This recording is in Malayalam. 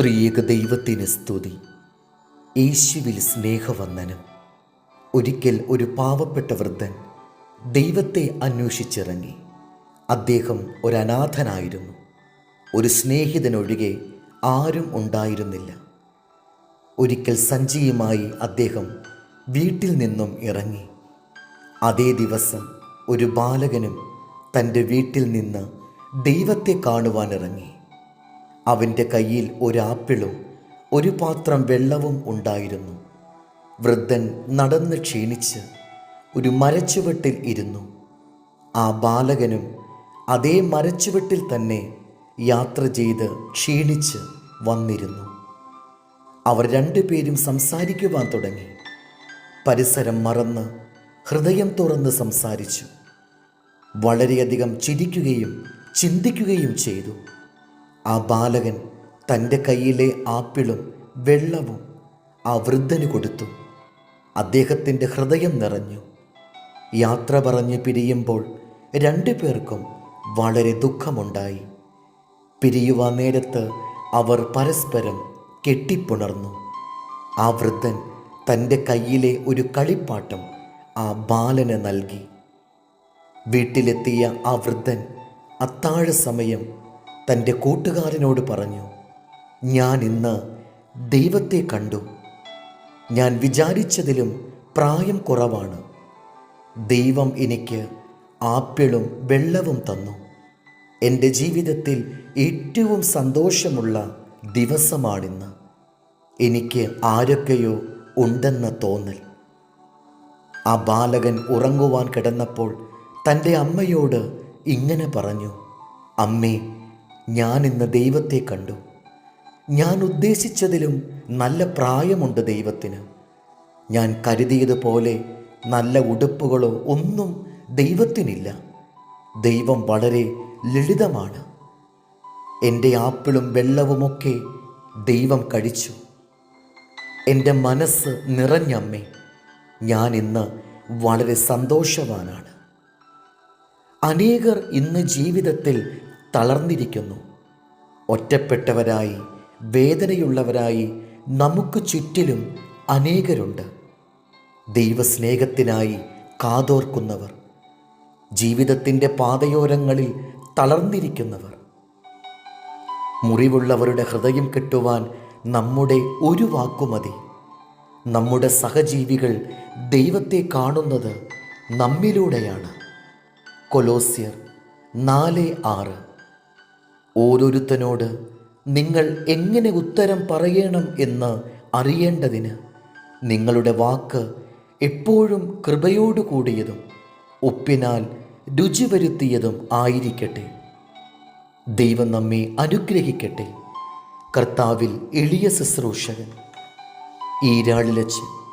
ത്രിയേക ദൈവത്തിന് സ്തുതി. യേശുവിൽ സ്നേഹവന്ദനം. ഒരിക്കൽ ഒരു പാവപ്പെട്ട വൃദ്ധൻ ദൈവത്തെ അന്വേഷിച്ചിറങ്ങി. അദ്ദേഹം ഒരു അനാഥനായിരുന്നു ഒരു സ്നേഹിതനൊഴികെ ആരും ഉണ്ടായിരുന്നില്ല. ഒരിക്കൽ സഞ്ചിയുമായി അദ്ദേഹം വീട്ടിൽ നിന്നും ഇറങ്ങി. അതേ ദിവസം ഒരു ബാലകനും തന്റെ വീട്ടിൽ നിന്ന് ദൈവത്തെ കാണുവാൻ ഇറങ്ങി അവന്റെ കയ്യിൽ ഒരു ആപ്പിളും ഒരു പാത്രം വെള്ളവും ഉണ്ടായിരുന്നു. വൃദ്ധൻ നടന്ന് ക്ഷീണിച്ച് ഒരു മരച്ചുവട്ടിൽ ഇരുന്നു. ആ ബാലകനും അതേ മരച്ചുവട്ടിൽ തന്നെ യാത്ര ചെയ്ത് ക്ഷീണിച്ച് വന്നിരുന്നു. അവർ രണ്ടുപേരും സംസാരിക്കുവാൻ തുടങ്ങി. പരിസരം മറന്ന് ഹൃദയം തുറന്ന് സംസാരിച്ചു. വളരെയധികം ചിരിക്കുകയും ചിന്തിക്കുകയും ചെയ്തു. ആ ബാലകൻ തന്റെ കയ്യിലെ ആപ്പിളും വെള്ളവും ആ വൃദ്ധന് കൊടുത്തു. അദ്ദേഹത്തിന്റെ ഹൃദയം നിറഞ്ഞു. യാത്ര പറഞ്ഞ് പിരിയുമ്പോൾ രണ്ടു പേർക്കും വളരെ ദുഃഖമുണ്ടായി. പിരിയുവാൻ നേരത്ത് അവർ പരസ്പരം കെട്ടിപ്പുണർന്നു. ആ വൃദ്ധൻ തന്റെ കയ്യിലെ ഒരു കളിപ്പാട്ടം ആ ബാലന് നൽകി. വീട്ടിലെത്തിയ ആ വൃദ്ധൻ അത്താഴ സമയം തന്റെ കൂട്ടുകാരനോട് പറഞ്ഞു ഞാൻ ഇന്ന് ദൈവത്തെ കണ്ടു. ഞാൻ വിചാരിച്ചതിലും പ്രായം കുറവാണ്. ദൈവം എനിക്ക് ആപ്പിളും വെള്ളവും തന്നു. എന്റെ ജീവിതത്തിൽ ഏറ്റവും സന്തോഷമുള്ള ദിവസമാണിന്ന്. എനിക്ക് ആരൊക്കെയോ ഉണ്ടെന്ന തോന്നൽ. ആ ബാലകൻ ഉറങ്ങുവാൻ കിടന്നപ്പോൾ തന്റെ അമ്മയോട് ഇങ്ങനെ പറഞ്ഞു അമ്മേ ഞാൻ ഇന്ന് ദൈവത്തെ കണ്ടു. ഞാൻ ഉദ്ദേശിച്ചതിലും നല്ല പ്രായമുണ്ട് ദൈവത്തിന്. ഞാൻ കരുതിയതുപോലെ നല്ല ഉടുപ്പുകളോ ഒന്നും ദൈവത്തിനില്ല. ദൈവം വളരെ ലളിതമാണ്. എന്റെ ആപ്പിളും വെള്ളവുമൊക്കെ ദൈവം കഴിച്ചു. എന്റെ മനസ്സ് നിറഞ്ഞമ്മേ ഞാൻ ഇന്ന് വളരെ സന്തോഷവാനാണ്. അനേകർ ഇന്ന് ജീവിതത്തിൽ തളർന്നിരിക്കുന്നു. ഒറ്റപ്പെട്ടവരായി വേദനയുള്ളവരായി നമുക്ക് ചുറ്റിലും അനേകരുണ്ട്. ദൈവസ്നേഹത്തിനായി കാതോർക്കുന്നവർ ജീവിതത്തിന്റെ പാതയോരങ്ങളിൽ തളർന്നിരിക്കുന്നവർ. മുറിവുള്ളവരുടെ ഹൃദയം കെട്ടുവാൻ നമ്മുടെ ഒരു വാക്കുമതി നമ്മുടെ സഹജീവികൾ ദൈവത്തെ കാണുന്നത് നമ്മിലൂടെയാണ്. കൊലോസ്യർ നാല് ആറ്. ഓരോരുത്തനോട് നിങ്ങൾ എങ്ങനെ ഉത്തരം പറയണം എന്ന് അറിയേണ്ടതിന് നിങ്ങളുടെ വാക്ക് എപ്പോഴും കൃപയോടു കൂടിയതും ഉപ്പിനാൽ രുചി വരുത്തിയതും ആയിരിക്കട്ടെ. ദൈവം നമ്മെ അനുഗ്രഹിക്കട്ടെ. കർത്താവിൽ എളിയ ശുശ്രൂഷകൻ. ഈരാളിലച്ച്